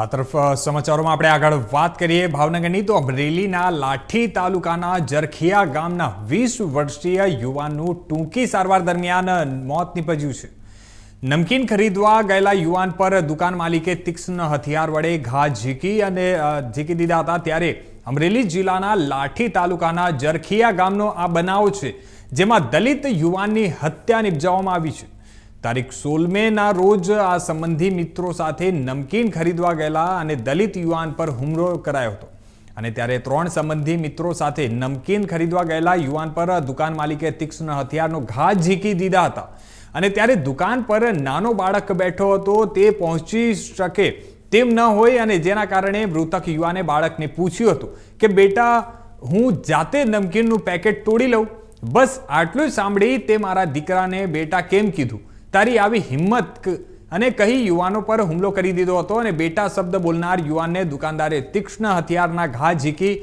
આ તરફ સમાચારોમાં આપણે આગળ વાત કરીએ. ભાવનગરની તો અમરેલીના લાઠી તાલુકાના જરખિયા ગામના વીસ વર્ષીય યુવાનનું ટૂંકી સારવાર દરમિયાન મોત નીપજ્યું છે. નમકીન ખરીદવા ગયેલા યુવાન પર દુકાન માલિકે તીક્ષ્ણ હથિયાર વડે ઘા ઝીકી અને ઝીકી દીધા હતા. ત્યારે અમરેલી જિલ્લાના લાઠી તાલુકાના જરખિયા ગામનો આ બનાવ છે, જેમાં દલિત યુવાનની હત્યા નિપજાવવામાં આવી છે. તારીખ સોળમેના રોજ આ સંબંધી મિત્રો સાથે નમકીન ખરીદવા ગયેલા અને દલિત યુવાન પર હુમલો કરાયો હતો. અને ત્યારે ત્રણ સંબંધી મિત્રો સાથે નમકીન ખરીદવા ગયેલા યુવાન પર દુકાન માલિકે તીક્ષ્ણ હથિયારનો ઘા ઝીકી દીધા હતા. અને ત્યારે દુકાન પર નાનો બાળક બેઠો હતો, તે પહોંચી શકે તેમ ન હોય અને જેના કારણે મૃતક યુવાને બાળકને પૂછ્યું હતું કે, બેટા, હું જાતે નમકીનનું પેકેટ તોડી લઉં? બસ, આટલું જ સાંભળી તે મારા દીકરાને બેટા કેમ કીધું? તારી આવી હિંમત અને કહી યુવાનો પર હુમલો કરી દીધો હતો અને બેટા શબ્દ બોલનાર યુવાનને દુકાનદારે તીક્ષ્ણ હથિયારના ઘા ઝીકી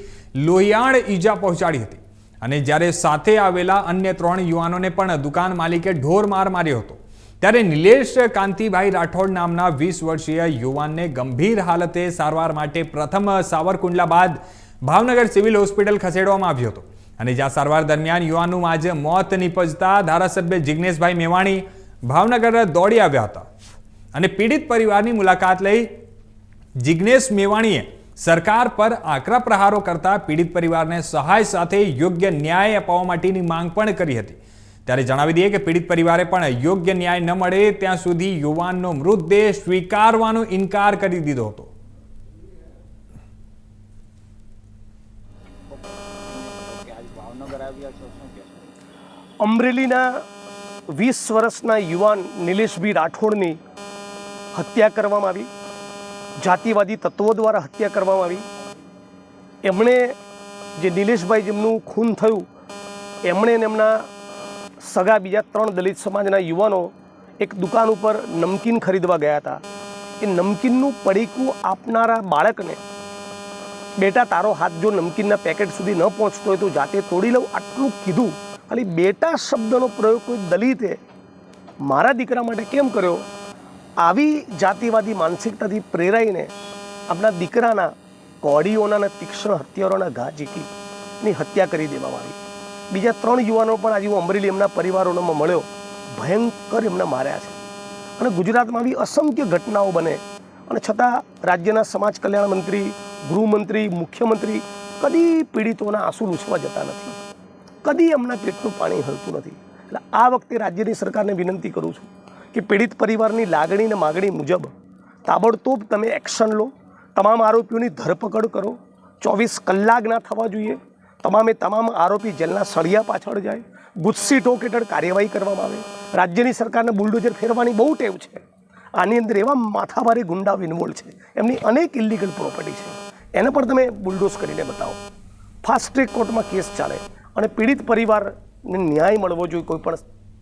લોહિયાળ ઈજા પહોંચાડી હતી. અને જ્યારે સાથે આવેલા અન્ય ત્રણ યુવાનોને પણ દુકાન માલિકે ઢોર માર માર્યો હતો. ત્યારે નિલેશ કાંતિભાઈ રાઠોડ નામના વીસ વર્ષીય યુવાનને ગંભીર હાલતે સારવાર માટે પ્રથમ સાવરકુંડલા બાદ ભાવનગર સિવિલ હોસ્પિટલ ખસેડવામાં આવ્યો હતો. અને જ્યાં સારવાર દરમિયાન યુવાનનું આજે મોત નિપજતા ધારાસભ્ય જિગ્નેશભાઈ મેવાણી ભાવનગર દોડી આવ્યા હતા અને પીડિત પરિવારની મુલાકાત લઈ જિજ્ઞેશ મેવાણીએ સરકાર પર આકરા પ્રહારો કરતા પીડિત પરિવારને સહાય સાથે યોગ્ય ન્યાય અપાવવા માટેની માંગ પણ કરી હતી. ત્યારે જણાવી દઈએ કે પીડિત પરિવારે પણ યોગ્ય ન્યાય ન મળે ત્યાં સુધી યુવાનનો મૃતદેહ સ્વીકારવાનો ઇનકાર કરી દીધો હતો. અમરેલીના વીસ વર્ષના યુવાન નિલેશભી રાઠોડની હત્યા કરવામાં આવી. જાતિવાદી તત્વો દ્વારા હત્યા કરવામાં આવી. એમણે જે નિલેશભાઈ જેમનું ખૂન થયું, એમણે એમના સગા બીજા ત્રણ દલિત સમાજના યુવાનો એક દુકાન ઉપર નમકીન ખરીદવા ગયા હતા. એ નમકીનનું પડીકું આપનારા બાળકને બેટા તારો હાથ જો નમકીનના પેકેટ સુધી ન પહોંચતો હોય તો જાતે તોડી લઉં, આટલું કીધું ખાલી બેટા શબ્દનો પ્રયોગ કોઈ દલિતે મારા દીકરા માટે કેમ કર્યો? આવી જાતિવાદી માનસિકતાથી પ્રેરાઈને આપણા દીકરાના કોડીઓના અને તીક્ષ્ણ હત્યારોના ઘા ઝીકીની હત્યા કરી દેવામાં આવી બીજા ત્રણ યુવાનો પણ આજે હું અમરેલી એમના પરિવારોમાં મળ્યો. ભયંકર એમને માર્યા છે. અને ગુજરાતમાં આવી અસંખ્ય ઘટનાઓ બને. અને છતાં રાજ્યના સમાજ કલ્યાણ મંત્રી, ગૃહમંત્રી, મુખ્યમંત્રી કદી પીડિતોના આંસુ લૂછવા જતા નથી. કદી એમના પેટનું પાણી હલતું નથી. એટલે આ વખતે રાજ્યની સરકારને વિનંતી કરું છું કે પીડિત પરિવારની લાગણી અને માગણી મુજબ તાબડતોબ તમે એક્શન લો. તમામ આરોપીઓની ધરપકડ કરો. ચોવીસ કલાક ના થવા જોઈએ. તમામે તમામ આરોપી જેલના સળિયા પાછળ જાય. ગુસ્સી ટોક હેઠળ કાર્યવાહી કરવામાં આવે. રાજ્યની સરકારને બુલડોઝર ફેરવાની બહુ ટેવ છે. આની અંદર એવા માથાભારી ગુંડાઓ ઇન્વોલ્વ છે. એમની અનેક ઇલીગલ પ્રોપર્ટી છે. એને પણ તમે બુલડોઝ કરીને બતાવો. ફાસ્ટ ટ્રેક કોર્ટમાં કેસ ચાલે. અને પીડિત પરિવારને ન્યાય મળવો જોઈએ કોઈ પણ